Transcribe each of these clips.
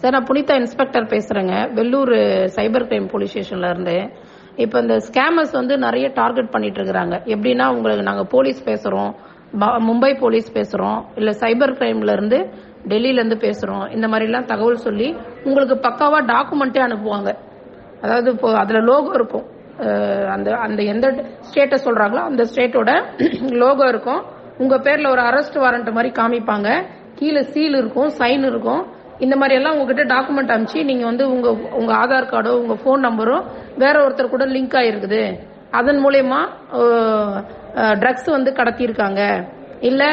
Sir நான் Punitha inspector பேசுறேங்க. Vellur cyber crime police ஸ்டேஷன்ல இருந்து. இப்போ இந்த ஸ்கேமர்ஸ் வந்து நிறைய டார்கெட் பண்ணிட்டு இருக்கிறாங்க. எப்படின்னா உங்களுக்கு நாங்க போலீஸ் பேசுறோம். மும்பை போலீஸ் பேசுறோம். இல்ல சைபர் கிரைம்ல இருந்து டெல்லியில இருந்து பேசுறோம். இந்த மாதிரி எல்லாம் தகவல் சொல்லி உங்களுக்கு பக்காவா டாக்குமெண்ட்டே அனுப்புவாங்க. அதாவது இப்போ அதுல லோகோ இருக்கும். அந்த அந்த எந்த ஸ்டேட்டை சொல்றாங்களோ அந்த ஸ்டேட்டோட லோகோ இருக்கும். உங்க பேர்ல ஒரு அரெஸ்ட் வாரண்ட் மாதிரி காமிப்பாங்க. கீழே சீல் இருக்கும் சைன் இருக்கும். இந்த மாதிரி எல்லாம் உங்ககிட்ட டாக்குமெண்ட் அனுப்பிச்சு நீங்க வந்து உங்க உங்க ஆதார் கார்டோ உங்க ஃபோன் நம்பரோ வேற ஒருத்தர் கூட லிங்க் ஆயிருக்குது. அதன் மூலயமா ட்ரக்ஸ் வந்து கடத்தியிருக்காங்க. இல்ல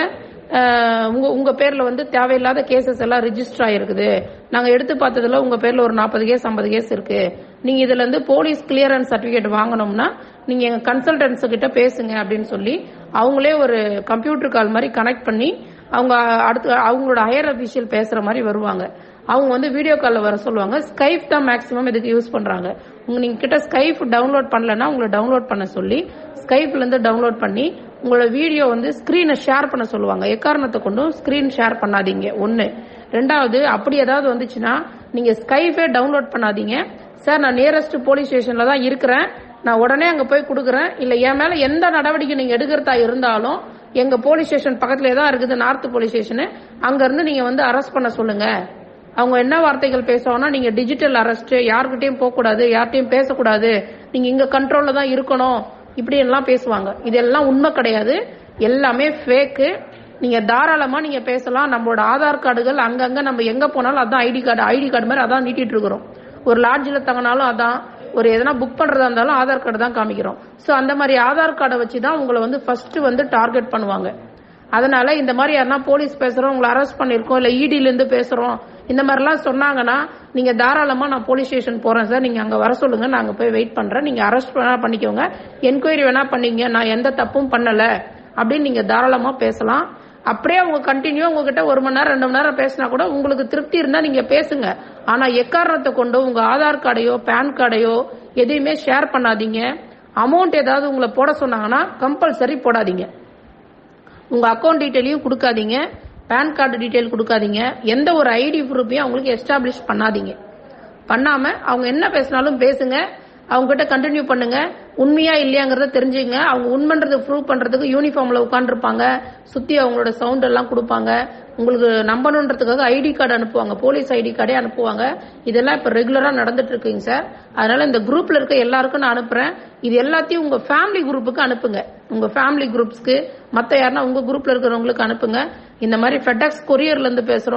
உங்க உங்க பேர்ல வந்து தேவையில்லாத கேசஸ் எல்லாம் ரிஜிஸ்டர் ஆயிருக்குது. நாங்க எடுத்து பார்த்ததுல உங்க பேர்ல ஒரு நாற்பது கேஸ் ஐம்பது கேஸ் இருக்கு. நீங்க இதுல இருந்து போலீஸ் கிளியரன்ஸ் சர்டிபிகேட் வாங்கணும்னா நீங்க எங்க கன்சல்டன்ஸ் கிட்ட பேசுங்க அப்படின்னு சொல்லி அவங்களே ஒரு கம்ப்யூட்டர் கால் மாதிரி கனெக்ட் பண்ணி அவங்க அடுத்து அவங்களோட ஹையர் அபிஷியல் பேசுற மாதிரி வருவாங்க. அவங்க வந்து வீடியோ காலில் வர சொல்லுவாங்க. ஸ்கைப் தான் மேக்ஸிமம் இதுக்கு யூஸ் பண்றாங்க. உங்க நீங்க கிட்ட ஸ்கைப் டவுன்லோட் பண்ணலன்னா உங்களை டவுன்லோட் பண்ண சொல்லி ஸ்கைப்ல இருந்து டவுன்லோட் பண்ணி உங்களோட வீடியோ வந்து ஸ்கிரீனை ஷேர் பண்ண சொல்லுவாங்க. எக்காரணத்தை கொண்டும் ஸ்கிரீன் ஷேர் பண்ணாதீங்க. ஒன்னு ரெண்டாவது அப்படி ஏதாவது வந்துச்சுன்னா நீங்க ஸ்கைஃபே டவுன்லோட் பண்ணாதீங்க. சார் நான் நியரஸ்ட் போலீஸ் ஸ்டேஷன்ல தான் இருக்கிறேன். நான் உடனே அங்க போய் கொடுக்குறேன். இல்ல என் மேல எந்த நடவடிக்கை நீங்க எடுக்கிறதா இருந்தாலும் எங்க போலீஸ் ஸ்டேஷன் பக்கத்துல தான் இருக்குது நார்த் போலீஸ் ஸ்டேஷனு அங்க இருந்து நீங்க வந்து அரெஸ்ட் பண்ண சொல்லுங்க. அவங்க என்ன வார்த்தைகள் பேசுவாங்கன்னா நீங்க டிஜிட்டல் அரெஸ்ட் யார்கிட்டயும் போக கூடாது யார்கிட்டயும் பேசக்கூடாது. நீங்க இங்க கண்ட்ரோல்ல தான் இருக்கணும். இப்படி எல்லாம் பேசுவாங்க. இதெல்லாம் உண்மை கிடையாது. எல்லாமே ஃபேக்கு நீங்க தாராளமா நீங்க பேசலாம். நம்மளோட ஆதார் கார்டுகள் அங்கங்க நம்ம எங்க போனாலும் அதான் ஐடி கார்டு ஐடி கார்டு மாதிரி அதான் நீட்டிட்டு இருக்கிறோம். ஒரு லாட்ஜில் தங்கினாலும் அதான் ஒரு எதனா புக் பண்றதா இருந்தாலும் ஆதார் கார்டு தான் காமிக்கிறோம். ஸோ அந்த மாதிரி ஆதார் கார்டை வச்சு தான் உங்களை வந்து ஃபர்ஸ்ட் வந்து டார்கெட் பண்ணுவாங்க. அதனால இந்த மாதிரி யாருனா போலீஸ் பேசுறோம் உங்களை அரெஸ்ட் பண்ணிருக்கோம் இல்ல இடில பேசுகிறோம் பேசுறோம் இந்த மாதிரிலாம் சொன்னாங்கன்னா நீங்க தாராளமா நான் போலீஸ் ஸ்டேஷன் போறேன் சார். நீங்க அங்க வர சொல்லுங்க நான் போய் வெயிட் பண்றேன். நீங்க அரெஸ்ட் வேணா பண்ணிக்கோங்க. என்கொயரி வேணா பண்ணிக்கங்க நான் எந்த தப்பும் பண்ணல அப்படின்னு நீங்க தாராளமா பேசலாம். அப்படியே அவங்க கண்டினியூ உங்ககிட்ட ஒரு மணி நேரம் ரெண்டு மணி நேரம் பேசினா கூட உங்களுக்கு திருப்தி இருந்தா நீங்க பேசுங்க. ஆனா எக்காரணத்தை கொண்டு உங்க ஆதார் கார்டையோ பேன் கார்டையோ எதையுமே ஷேர் பண்ணாதீங்க. அமௌண்ட் ஏதாவது உங்களை போட சொன்னாங்கன்னா கம்பல்சரி போடாதீங்க. உங்க அக்கௌண்ட் டீட்டெயிலையும் கொடுக்காதீங்க. பேன் கார்டு டீட்டெயில் கொடுக்காதீங்க. எந்த ஒரு ஐடி ப்ரூஃபையும் அவங்களுக்கு எஸ்டாப்ளிஷ் பண்ணாதீங்க. பண்ணாம அவங்க என்ன பேசினாலும் பேசுங்க. அவங்க கிட்ட கண்டினியூ பண்ணுங்க. உண்மையா இல்லையாங்கிறத தெரிஞ்சுங்க. அவங்க உண்மைன்றது ப்ரூவ் பண்றதுக்கு யூனிஃபார்ம்ல உட்காந்துருப்பாங்க சுத்தி அவங்களோட சவுண்ட் எல்லாம் கொடுப்பாங்க. உங்களுக்கு நம்பணுன்றதுக்காக ஐடி கார்டு அனுப்புவாங்க. போலீஸ் ஐடி கார்டே அனுப்புவாங்க. இதெல்லாம் இப்ப ரெகுலரா நடந்துட்டு இருக்குங்க சார் அதனால இந்த குரூப்ல இருக்க எல்லாருக்கும் நான் அனுப்புறேன். இது எல்லாத்தையும் உங்க ஃபேமிலி குரூப்புக்கு அனுப்புங்க. உங்க ஃபேமிலி குரூப்ஸ்க்கு மத்த யாருன்னா உங்க குரூப்ல இருக்கிறவங்களுக்கு அனுப்புங்க. இந்த மாதிரி ஃபெடெக்ஸ் கொரியர்ல இருந்து பேசுறோம்.